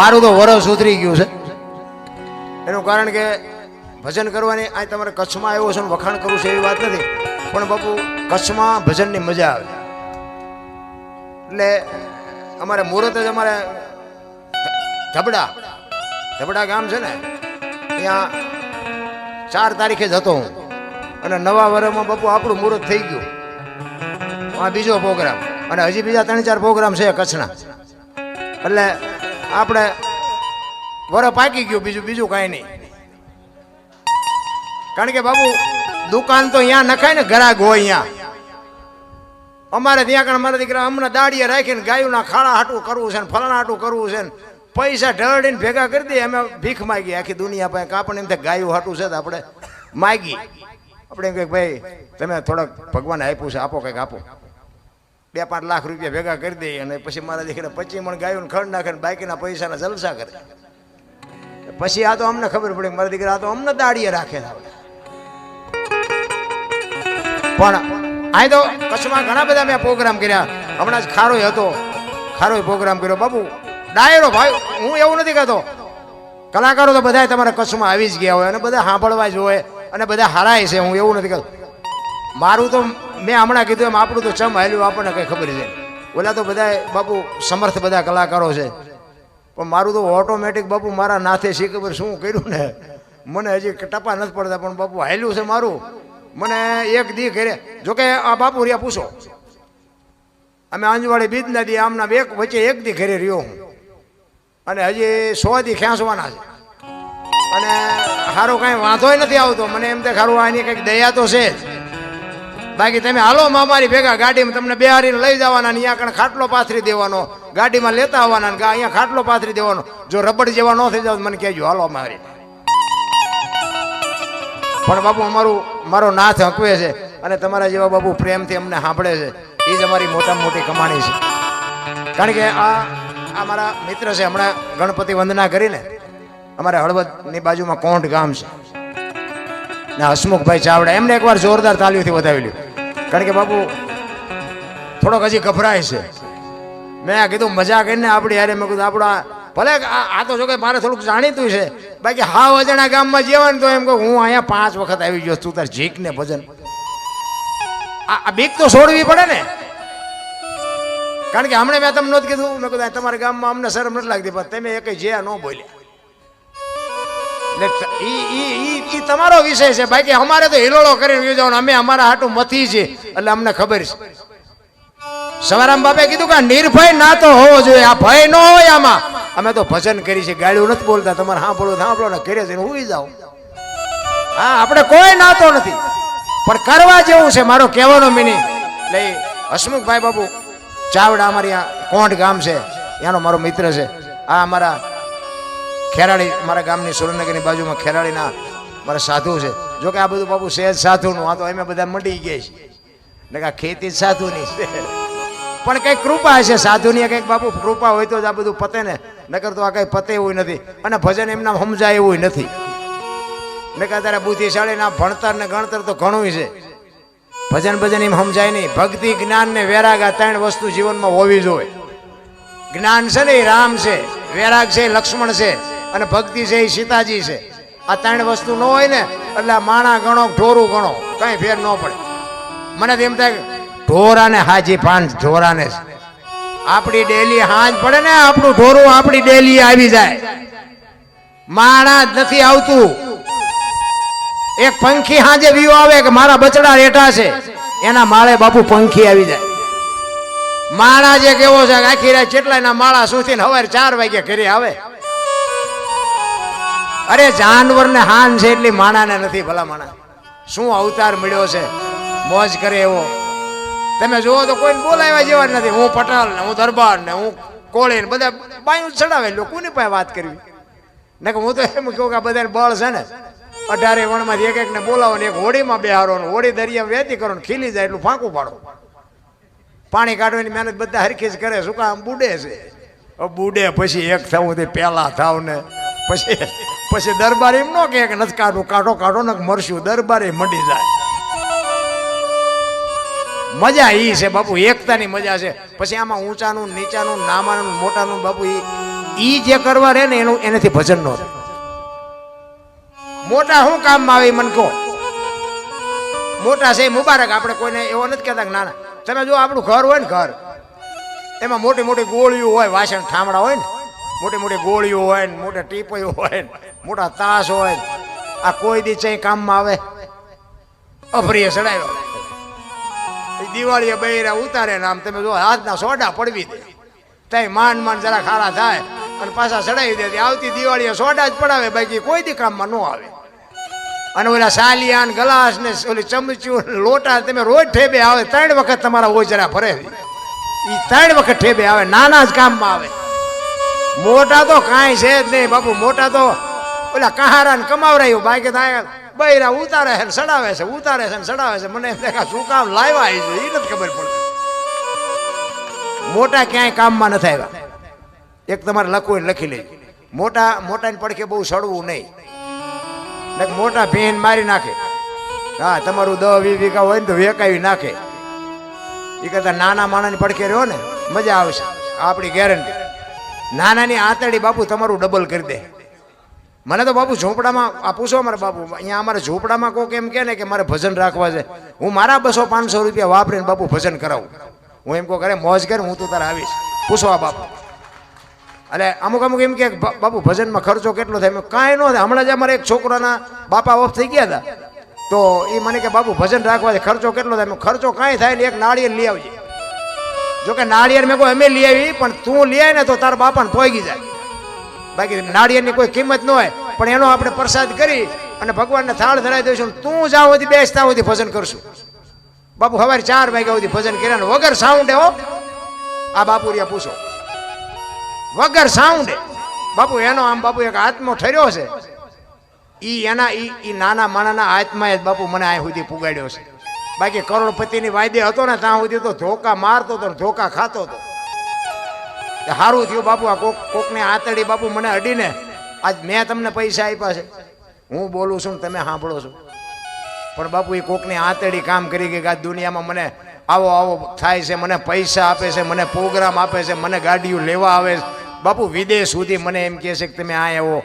મારું તો વરસ ઉતરી ગયું છે. એનું કારણ કે ભજન કરવાની આ તમારે કચ્છમાં આવ્યો છે વખાણ કરવું છે એવી વાત નથી. પણ બાપુ, કચ્છમાં ભજનની મજા આવે. એટલે અમારે મુહૂર્ત જ અમારે ધબડા ધબડા ગામ છે ને, ત્યાં ચાર તારીખે જ હતો હું. અને નવા વર્ષમાં બાપુ આપણું મુહૂર્ત થઈ ગયું. આ બીજો પ્રોગ્રામ. અને હજી બીજા ત્રણ ચાર પ્રોગ્રામ છે કચ્છના. એટલે આપણે વર પાકી ગયું, બીજું બીજું કાંઈ નહીં. કારણ કે બાબુ, દુકાન તો અહીંયા નખાય ને ગ્રાહક હોય અહીંયા. અમારે ત્યાં કણ મારા દીકરા હમણાં દાડીએ રાખીને ગાયુંના ખાડા હાટું કરવું છે ને, ફલાણા હાટું કરવું છે ને, પૈસા ઢળીને ભેગા કરી દઈએ અમે ભીખ માગી. આખી દુનિયા પાસે આપણને એમ થાય ગાયું હાટું છે તો આપણે માગી. આપણે એમ ભાઈ, તમે થોડાક ભગવાન આપ્યું છે, આપો કંઈક, આપો. બે પાંચ લાખ રૂપિયા ભેગા કરી દે અને પછી મારા દીકરા પચી મણ ગાયું ખડ નાખે ને બાકીના પૈસાના જલસા કરે. પછી આ તો અમને ખબર પડી, મારા દીકરા આ તો અમને દાડીએ રાખેલા પણ અહીં તો કચ્છમાં ઘણા બધા મેં પ્રોગ્રામ કર્યા. હમણાં જ ખારોય હતો. ખારોય પ્રોગ્રામ કર્યો. બાબુ ડાયરો ભાઈ, હું એવું નથી કહેતો. કલાકારો તો બધા તમારા કચ્છમાં આવી જ ગયા હોય અને બધા સાંભળવા જ હોય અને બધા હારાય છે, હું એવું નથી કહેતો. મારું તો મેં હમણાં કીધું એમ, આપણું તો ચમ હાલ્યું, આપણને કંઈ ખબર છે. ઓલા તો બધા બાપુ સમર્થ બધા કલાકારો છે. પણ મારું તો ઓટોમેટિક બાપુ મારા નાથે શી ખબર શું કર્યું ને? મને હજી ટપા નથી પડતા, પણ બાપુ હાલ્યું છે મારું. મને એક દી ઘરે, જોકે આ બાપુ રહ્યા પૂછો. અમે અંજવાળી બીજના દી, આમના એક વચ્ચે એક દી ઘરે રહ્યો હું. અને હજી સો દી ખેંચવાના છે. અને સારું કાંઈ વાંધોય નથી આવતો, મને એમ તે ખારું આની કંઈક દયા તો છે જ. બાકી તમે હાલો અમારી ભેગા ગાડીમાં તમને બેહારીને લઈ જવાના અહીંયા કણ ખાટલો પાથરી દેવાનો. ગાડીમાં લેતા આવવાના અહીંયા ખાટલો પાથરી દેવાનો. જો રબડ જેવા ન થઈ જાવ મને કહેજો, હાલો મારી પણ બાપુ અમારું, મારો નાથ હકવે છે અને તમારા જેવા બાપુ પ્રેમથી અમને સાંભળે છે. એ જ અમારી મોટામાં મોટી કમાણી છે. કારણ કે આ આ મારા મિત્ર છે, હમણાં ગણપતિ વંદના કરીને અમારા હળવદની બાજુમાં કોંઢ ગામ છે. ને હસમુખભાઈ ચાવડા, એમને એકવાર જોરદાર તાલીઓથી વધાવી લ્યું. કારણ કે બાપુ, થોડોક હજી ગભરાય છે. મેં કીધું, મજા કરીને આપણી યારે મેં કીધું, આપણા, ભલે આ તો જો કે મારે થોડુંક જાણીતું છે. બાકી હા વજણા ગામમાં જેવા ને તો એમ કહું, હું અહીંયા પાંચ વખત આવી ગયો તું તાર જીક ને ભજન. આ બીક તો છોડવી પડે ને. કારણ કે હમણાં મેં તમને નહોતું કીધું. મેં કીધું તમારા ગામમાં અમને શરમ નથી લાગતી, પણ તમે એક જે ન બોલ્યા. તમારો વિષય છે. બાકી અમારે તો હિલોળો કરીને યોજવાનો અમે અમારા હાટું મથી છે એટલે અમને ખબર છે. સવારામ બાપે કીધું કે નિર્ભય ના તો હોવો જોઈએ. આ ભય ન હોય આમાં. અમે તો ભજન કરી છે. ગાળ્યું નથી બોલતા. તમારે હા બોલો સાંભળો ને ઘરે જઈને હુઈ જાઓ. હા, આપણે કોઈ નાતો નથી. પણ કરવા જેવું છે. મારો કહેવાનો મિનિંગ એટલે હસમુખભાઈ બાબુ, ચાવડા અમારી કોંઢ ગામ છે. એનો મારો મિત્ર છે. આ અમારા ખેરાળી, મારા ગામની સુરેન્દ્રનગરની બાજુમાં ખેરાળીના મારા સાધુ છે. જો કે આ બધું બાપુ સહેજ સાધુનું, આ તો અમે બધા મટી ગયા છે ને કે ખેતી સાધુની છે. પણ કંઈક કૃપા હશે સાધુની કંઈક બાપુ કૃપા હોય તો જ આ બધું પતે ને. નકર તો આ કંઈ પતે એવું નથી. અને ભજન એમના સમજાય એવું નથી. નકર અત્યારે બુદ્ધિશાળી ના ભણતર ને ગણતર તો ઘણું છે. ભજન ભજન એમ સમજાય નહીં. ભક્તિ, જ્ઞાન ને વેરાગ આ ત્રણ વસ્તુ જીવનમાં હોવી જોઈએ. જ્ઞાન છે ને એ રામ છે, વૈરાગ છે, લક્ષ્મણ છે. અને ભક્તિ છે એ સીતાજી છે. આ ત્રણ વસ્તુ ન હોય ને, એટલે માણા ગણો ઢોરું ગણો, કઈ ફેર ન પડે. મને તો એમ થાય ઢોરાને હાજી પાન ઢોરાને. આપણી ડેલી હાંજ પડે ને, આપણું ઢોરું આપણી ડેલી આવી જાય. માણા નથી આવતું. એક પંખી હાજે વ્યૂ આવે કે મારા બચડા રેઠા છે, એના માળે બાપુ પંખી આવી જાય. માળા જે કેવો છે આખી રાત કેટલા ના માળા સુથી ને સવારે ચાર વાગે ઘરે આવે. અરે જાનવર ને હાન છે એટલી માણાને નથી ભલા માણા. શું અવતાર મળ્યો છે? મોજ કરે એવો. તમે જુઓ તો કોઈને બોલાવ્યા જેવા જ નથી. હું પટેલ ને, હું દરબાર ને, હું કોળી ને, બધા બાયું ચડાવે. લો કોની પાસે વાત કરવી. ને હું તો એમ કહું કે આ બધા બળ છે ને. અઢારે વણમાંથી એક એકને બોલાવો ને એક હોડીમાં બેહારો ને, હોડી દરિયા વેતી કરો ને, ખીલી જાય એટલું ફાંકું પાડો. પાણી કાઢવાની મહેનત બધા હરખી જ કરે શું કામ? બુડે છે. બુડે પછી એક થવું તે પહેલા થાવ ને પછી પછી દરબાર એમ ન કે નથી કાઢો કાઢો કાઢો ને મરશું. દરબારે મંડી જાય. મજા ઈ છે બાપુ, એકતાની મજા છે. પછી આમાં ઊંચાનું, નીચાનું, નામાનું, મોટાનું બાપુ ઈ ઈ જે કરવા રહે ને એનું એનાથી ભજન નો મોટા શું કામમાં આવે મન કહો. મોટા છે એ મુબારક. આપણે કોઈને એવો નથી કહેતા કે ના ના તમે જો આપણું ઘર હોય ને ઘર, એમાં મોટી મોટી ગોળીઓ હોય, વાસણ, ઠામડા હોય ને મોટી મોટી ગોળીઓ હોય ને, મોટા ટીપયો હોય ને, મોટા તાસ હોય આ કોઈ દી ચાઈ કામમાં આવે? અભરીએ ચડાવ્યો. દિવાળીએ બૈરા ઉતારે ને આમ તમે જો હાથના સોડા પડવી દે. તઈ માંડ માંડ જરા ખારા થાય અને પાછા ચડાવી દે. આવતી દિવાળીએ સોડા જ પડાવે, બાકી કોઈ દી કામમાં ન આવે. અને ઓલા સાલિયા ને ગલાસ ને ઓલી ચમચું ને લોટા તમે રોજ ઠેબે આવે, ત્રણ વખત તમારા ઓજરા ફરે એ ત્રણ વખત ઠેબે આવે, નાના જ કામમાં આવે. મોટા તો કાંઈ છે જ નહીં બાપુ, મોટા તો ઓલા કહારા ને કમાવરાયું બાકી થાય બૈરા ઉતારે છે સડાવે છે, ઉતારે છે સડાવે છે. મને એમ થાય શું કામ લાવ્યા છે એ નથી ખબર પડતી. મોટા ક્યાંય કામમાં નથી આવ્યા. એક તમારે લખવું લખી લેજો. મોટા, મોટાની પડખે બહુ સડવું નહીં. મોટા ભેન મારી નાખે. હા, તમારું દહ વી વીઘા હોય ને તો વેકાવી નાખે. એ કરતા નાના માણાની પડખે રહ્યો ને, મજા આવશે. આપણી ગેરંટી નાનાની આંતરડી બાપુ તમારું ડબલ કરી દે. મને તો બાપુ ઝોપડામાં, આ પૂછો અમારે બાપુ, અહીંયા અમારે ઝોપડામાં કોક એમ કે ને કે મારે ભજન રાખવા છે. હું મારા બસો પાંચસો રૂપિયા વાપરીને બાપુ ભજન કરાવું. હું એમ કહું કરે મોજ કર, હું તું તારે આવીશ. પૂછો આ બાપુ. એટલે અમુક અમુક એમ કે બાપુ ભજનમાં ખર્ચો કેટલો થાય? કાંઈ ન થાય. હમણાં જ અમારે એક છોકરાના બાપા ઓફ થઈ ગયા હતા. તો એ મને કે, બાપુ ભજન રાખવા છે, ખર્ચો કેટલો થાય? ખર્ચો કાંઈ થાય ને એક નાળિયેર લઈ આવજે. જો કે નાળિયેર મેં કોઈ અમે લઈ આવી, પણ તું લઈ ને તો તારા બાપાને પોગી જાય. બાકી નાળિયેરની કોઈ કિંમત ન હોય, પણ એનો આપણે પ્રસાદ કરી અને ભગવાનને થાળ ધરાવી દઈશું તું જાઓ સુધી બેસતા સુધી ભજન કરશું. બાપુ સવારે ચાર વાગ્યા સુધી ભજન કર્યા વગર સાઉન્ડે હો. આ બાપુ રહ્યા પૂછો. વગર સાઉન્ડે બાપુ, એનો આમ બાપુ એક આત્મો ઠર્યો છે. ઈ એના, ઈ નાના માણાના આત્માએ બાપુ મને આ સુધી પુગાડ્યો છે. બાકી કરોડપતિની વાયદે હતો ને ત્યાં સુધી તો ધોકા મારતો હતો ધોકા ખાતો હતો. સારું થયું બાપુ, આ કોક કોકને આતડી બાપુ મને અડીને આજ મેં તમને પૈસા આપ્યા છે. હું બોલું છું તમે સાંભળો છો. પણ બાપુ, એ કોકની આતડી કામ કરી ગઈ કે આ દુનિયામાં મને આવો આવો થાય છે, મને પૈસા આપે છે, મને પ્રોગ્રામ આપે છે, મને ગાડીઓ લેવા આવે છે. બાપુ, વિદેશ સુધી મને એમ કહે છે કે તમે આ આવો.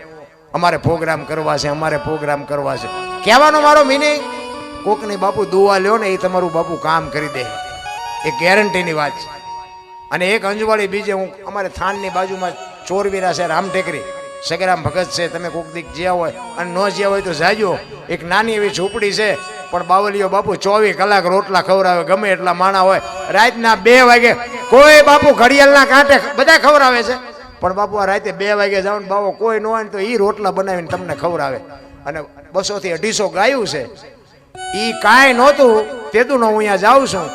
અમારે પ્રોગ્રામ કરવા છે, અમારે પ્રોગ્રામ કરવા છે. કહેવાનો મારો મિનિંગ કોકની બાપુ દુવા લ્યો ને એ તમારું બાપુ કામ કરી દે. એ ગેરંટીની વાત છે. અને એક અંજવાળી બીજે હું અમારે થાનની બાજુમાં ચોરવીરા છે રામ ટેકરી સગરામ ભગત છે, તમે કોક દીક જ્યાં હોય અને ન જ્યાં હોય તો જાજો. એક નાની એવી ઝૂંપડી છે, પણ બાવલીઓ બાપુ ચોવીસ કલાક રોટલા ખવડાવે, ગમે એટલા માણા હોય. રાતના બે વાગે કોઈ બાપુ ઘડિયાળના કાંઠે બધા ખવડાવે છે. પણ બાપુ આ રાતે બે વાગે જાઓ ને બાપુ કોઈ ન હોય ને તો એ રોટલા બનાવીને તમને ખવડાવે. અને બસોથી અઢીસો ગાયું છે. ઈ કાંઈ નહોતું તેતું હું અહીંયા જાઉં છું.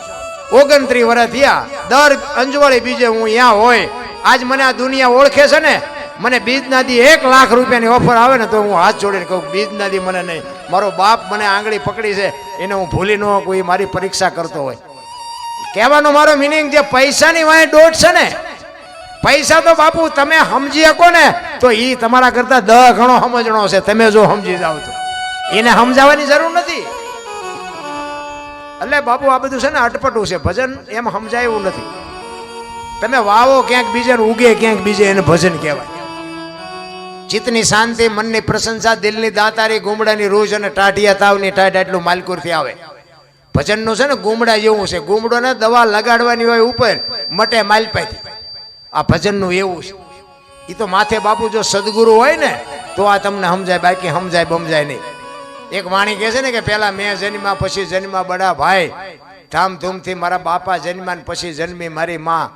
ઓગણત્રીસ વર્ષ થયા, દર અંજવાળી બીજે હું અહીંયા હોય. આજ મને આ દુનિયા ઓળખે છે ને, મને બીજના દી એક લાખ રૂપિયાની ઓફર આવે ને તો હું હાથ જોડીને કહું બીજના દી મને નહીં. મારો બાપ મને આંગળી પકડી છે, એને હું ભૂલી ન એ મારી પરીક્ષા કરતો હોય. કહેવાનો મારો મિનિંગ જે પૈસાની વાંહે દોઢ છે ને, પૈસા તો બાપુ તમે સમજી શકો ને, તો એ તમારા કરતા દહ ઘણો સમજણો છે. તમે જો સમજી જાવ તો. એને સમજાવવાની જરૂર નથી. એટલે બાપુ, આ બધું છે ને અટપટું છે. ભજન એમ સમજાય નથી. તમે વાવો ક્યાંક બીજે ને ઉગે ક્યાંક બીજે એને ભજન કહેવાય. ચિત્તની શાંતિ, મનની પ્રશંસા, દિલની દાતારી, ગુમડાની રોજ અને ટાઢિયા તાવની ટાઢ એટલું માલકુરથી આવે. ભજનનું છે ને ગુમડા જેવું છે. ગુમડોને દવા લગાડવાની હોય ઉપર, મટે માલપાથી આ ભજનનું એવું છે. એ તો માથે બાપુ જો સદગુરુ હોય ને, તો આ તમને સમજાય, બાકી સમજાય, બમજાય નહીં. એક વાણી કહે છે ને કે પેલા મેં જન્મા પછી જન્મા બડા ભાઈ. ધામધૂમથી મારા બાપા જન્મા પછી જન્મી મારી માં.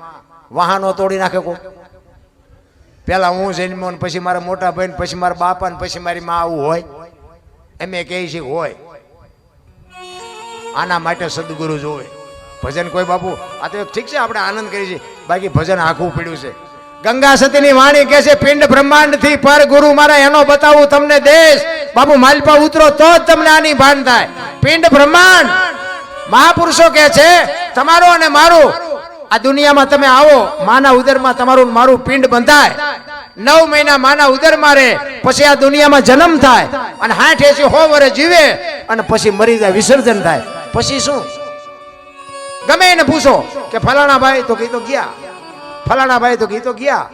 વાહનો તોડી નાખે કો પેલા હું જન્મ્યો ને પછી મારા મોટા ભાઈ ને પછી મારા બાપા ને પછી મારી માં આવું હોય? એમ એ કહે છે હોય. આના માટે સદગુરુ જોવે. ભજન કોઈ બાપુ? આ તો ઠીક છે, આપણે આનંદ કરી છે બાકી ભજન આખું પીડ્યું છે. ગંગા સતીની વાણી કહે છે, પિંડ બ્રહ્માંડથી પર ગુરુ મારા, એનો બતાવું તમને દેશ. બાપુ, માલપા ઉતરો તો જ તમને આની ભાન થાય. પિંડ બ્રહ્માંડ. મહાપુરુષો કે છે, તમારો અને મારું, આ દુનિયામાં તમે આવો, માના ઉદરમાં તમારું મારું પિંડ બંધાય. નવ મહિના માના ઉદરમાં રહે પછી આ દુનિયામાં જન્મ થાય. અને હાઠ એસી હો વરે જીવે, અને પછી મરી જાય, વિસર્જન થાય. પછી શું? ગમે એને પૂછો કે, ફલાણા ભાઈ તો કીધો ગયા. ફલાણા ભાઈ તો કીધો ગયા.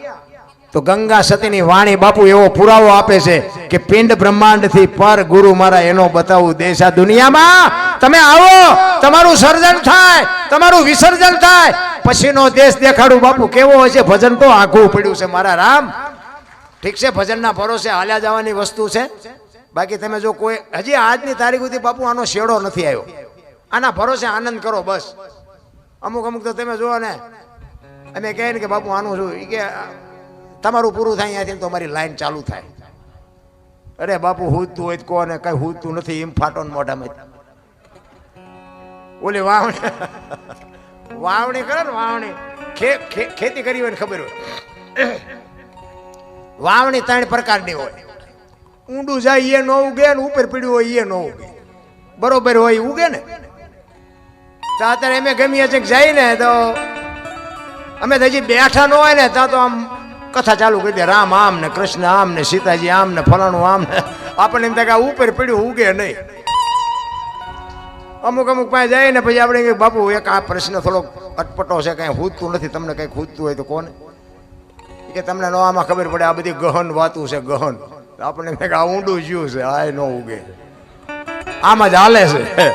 તો ગંગા સતીની વાણી બાપુ એવો પુરાવો આપે છે કે પિંડ બ્રહ્માંડથી પર ગુરુ મારા એનો બતાવું દેશ આ દુનિયામાં. તમે આવો, તમારું સર્જન થાય, તમારું વિસર્જન થાય. પછીનો દેશ દેખાડું બાપુ, કેવો હોય છે? ભજન તો આઘું પડ્યું છે મારા રામ. ઠીક છે, ભજનના ભરોસે હાલ્યા જવાની વસ્તુ છે. બાકી તમે જો કોઈ, હજી આજની તારીખ સુધી બાપુ આનો શેડો નથી આવ્યો. આના ભરોસે આનંદ કરો બસ. અમુક અમુક તો તમે જુઓ ને, અમે કહે ને કે બાપુ આનું શું કે તમારું પૂરું થાય અહીંયાથી તો અમારી લાઈન ચાલુ થાય. અરે બાપુ હુજતું હોય તો ને, કઈ હુજતું નથી, એમ ફાટો મોઢામાં ઓલી વાવણી વાવણી કરે ને વાવણી. ખેતી કરી હોય ખબર હોય. વાવણી ત્રણ પ્રકારની હોય. ઊંડું જાય એ ન ઉગે ને ઉપર પીડ્યું હોય એ ન ઉગે. બરોબર હોય ઉગે ને? તો અત્યારે અમે ગમીએ છીએ જાય ને, તો અમે તો હજી બેઠા ન હોય ને, ત્યાં તો આમ કથા ચાલુ કરી દે. રામ આમ ને કૃષ્ણ આમ ને સીતાજી આમ ને ફલાણું આમ ને. આપણને એમ થાય કે ઉપર પડ્યું ઉગે નહીં. અમુક અમુક પાસે જાય ને પછી આપણે બાપુ, એક આ પ્રશ્ન થોડોક અટપટો છે, કાંઈ હૂજતું નથી. તમને કંઈ ખૂજતું હોય તો કોને? કે તમને નો આમાં ખબર પડે, આ બધી ગહન વાતું છે, ગહન. આપણે આપણને આ ઊંડું જ્યું છે આ ન ઉગે. આમાં જ હાલે છે.